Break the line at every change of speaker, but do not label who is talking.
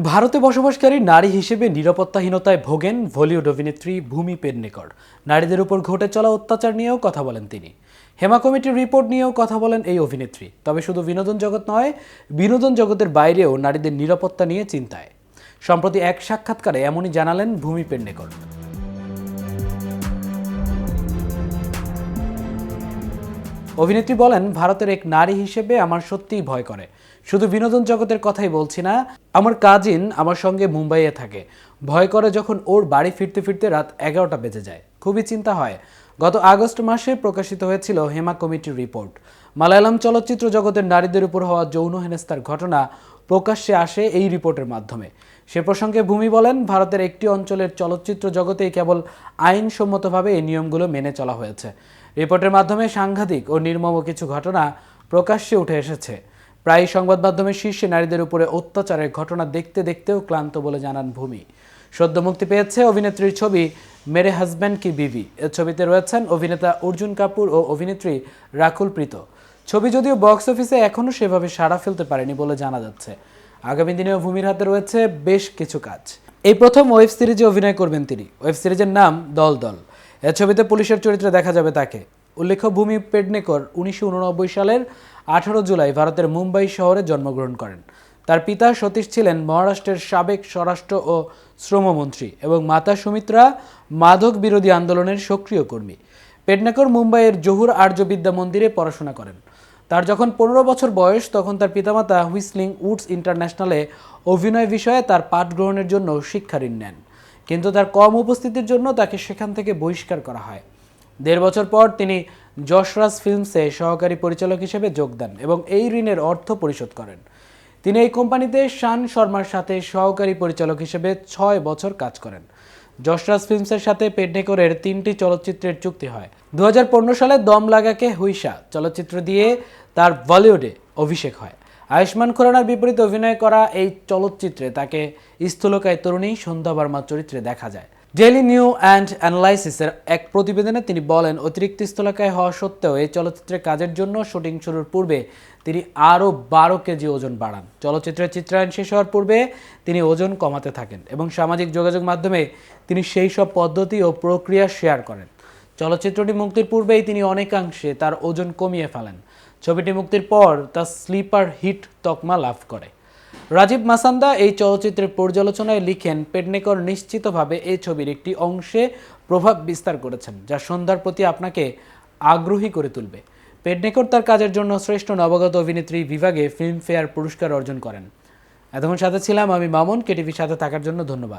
ভারতে বসবাসকারী নারী হিসেবে নিরাপত্তাহীনতায় ভোগেন বলিউড অভিনেত্রী ভূমি পেডনেকর। নারীদের উপর ঘটে চলা অত্যাচার নিয়েও কথা বলেন তিনি। হেমা কমিটির রিপোর্ট নিয়েও কথা বলেন এই অভিনেত্রী। তবে শুধু বিনোদন জগৎ নয়, বিনোদন জগতের বাইরেও নারীদের নিরাপত্তা নিয়ে চিন্তায়। সম্প্রতি এক সাক্ষাৎকারে এমনই জানালেন ভূমি পেডনেকর। অভিনেত্রী বলেন, ভারতের এক নারী হিসেবে আমার সত্যিই ভয় করে। শুধু বিনোদন জগতের কথাই বলছি না, আমার কাজিন আমার সঙ্গে মুম্বাইয়ে থাকে। ভয় করে যখন ওর বাড়ি ফিরতে ফিরতে রাত এগারোটা বেজে যায়। খুবই চিন্তা হয়। গত আগস্ট মাসে প্রকাশিত হয়েছিল হেমা কমিটির রিপোর্ট। মালায়ালাম চলচ্চিত্র জগতের নারীদের উপর হওয়া যৌন হেনস্থার ঘটনা প্রকাশ্যে আসে এই রিপোর্টের মাধ্যমে। সে প্রসঙ্গে ভূমি বলেন, ভারতের একটি অঞ্চলের চলচ্চিত্র জগতেই কেবল আইনসম্মতভাবে এই নিয়মগুলো মেনে চলা হয়েছে। রিপোর্টের মাধ্যমে সাংঘাতিক ও নির্মম কিছু ঘটনা প্রকাশ্যে উঠে এসেছে। প্রায় সংবাদ মাধ্যমের শীর্ষে নারীদের উপরে অত্যাচারের ঘটনা দেখতে দেখতেও ক্লান্ত বলে জানান ভূমি। সদ্য মুক্তি পেয়েছে অভিনেত্রীর ছবি মেরে হাজব্যান্ড কি বিবি। এ ছবিতে রয়েছেন অভিনেতা অর্জুন কাপুর ও অভিনেত্রী রাকুল প্রীত। ছবি যদিও বক্স অফিসে এখনও সেভাবে সাড়া ফেলতে পারেনি বলে জানা যাচ্ছে। আগামী দিনেও ভূমির হাতে রয়েছে বেশ কিছু কাজ। এই প্রথম ওয়েব সিরিজে অভিনয় করবেন তিনি। ওয়েব সিরিজের নাম দল দল এ ছবিতে পুলিশের চরিত্রে দেখা যাবে তাকে। উল্লেখ্য, ভূমি পেডনেকর উনিশশো উননব্বই সালের আঠারো জুলাই ভারতের মুম্বাই শহরে জন্মগ্রহণ করেন। তার পিতা সতীশ ছিলেন মহারাষ্ট্রের সাবেক স্বরাষ্ট্র ও শ্রমমন্ত্রী এবং মাতা সুমিত্রা মাদক বিরোধী আন্দোলনের সক্রিয় কর্মী। পেডনেকর মুম্বাইয়ের জহুর আর্য বিদ্যা মন্দিরে পড়াশোনা করেন। তার যখন পনেরো বছর বয়স, তখন তার পিতামাতা হুইসলিং উডস ইন্টারন্যাশনালে অভিনয় বিষয়ে তার পাঠ গ্রহণের জন্য শিক্ষা ঋণ নেন। কিন্তু তার কম উপস্থিতির জন্য তাকে সেখান থেকে বহিষ্কার করা হয়। দেড় বছর পর তিনি যশরাজ ফিল্মসে সহকারী পরিচালক হিসেবে যোগ দেন এবং এই ঋণের অর্থ পরিশোধ করেন। তিনি এই কোম্পানিতে শান শর্মার সাথে সহকারী পরিচালক হিসেবে ছয় বছর কাজ করেন। যশরাজ ফিল্মসের সাথে পেডনেকরের তিনটি চলচ্চিত্রের চুক্তি হয়। দু হাজার পনেরো সালে দম লাগাকে হুইসা চলচ্চিত্র দিয়ে তার বলিউডে অভিষেক হয়। আয়ুষ্মান খুরানার বিপরীতে অভিনয় করা এই চলচ্চিত্রে তাকে স্থূলকায় তরুণী সন্ধ্যা বর্মা চরিত্রে দেখা যায়। ডেলি নিউ অ্যান্ড অ্যানালাইসিসের এক প্রতিবেদনে তিনি বলেন, অতিরিক্ত স্থলাকায় হওয়া সত্ত্বেও এই চলচ্চিত্রের কাজের জন্য শুটিং শুরুর পূর্বে তিনি আরও বারো কেজি ওজন বাড়ান। চলচ্চিত্রের চিত্রায়ন শেষ হওয়ার পূর্বে তিনি ওজন কমাতে থাকেন এবং সামাজিক যোগাযোগ মাধ্যমে তিনি সেই সব পদ্ধতি ও প্রক্রিয়া শেয়ার করেন। চলচ্চিত্রটি মুক্তির পূর্বেই তিনি অনেকাংশে তার ওজন কমিয়ে ফেলেন। ছবিটি মুক্তির পর তা স্লিপার হিট তকমা লাভ করে। রাজীব মাসান্দা এই চলচ্চিত্রের পর্যালোচনায় লিখেন, পেডনেকর নিশ্চিতভাবে এই ছবির একটি অংশে প্রভাব বিস্তার করেছেন, যা সন্ধ্যার প্রতি আপনাকে আগ্রহী করে তুলবে। পেডনেকর তার কাজের জন্য শ্রেষ্ঠ নবাগত অভিনেত্রী বিভাগে ফিল্মফেয়ার পুরস্কার অর্জন করেন। এতক্ষণ সাথে ছিলাম আমি মামুন, কেটিভির সাথে থাকার জন্য ধন্যবাদ।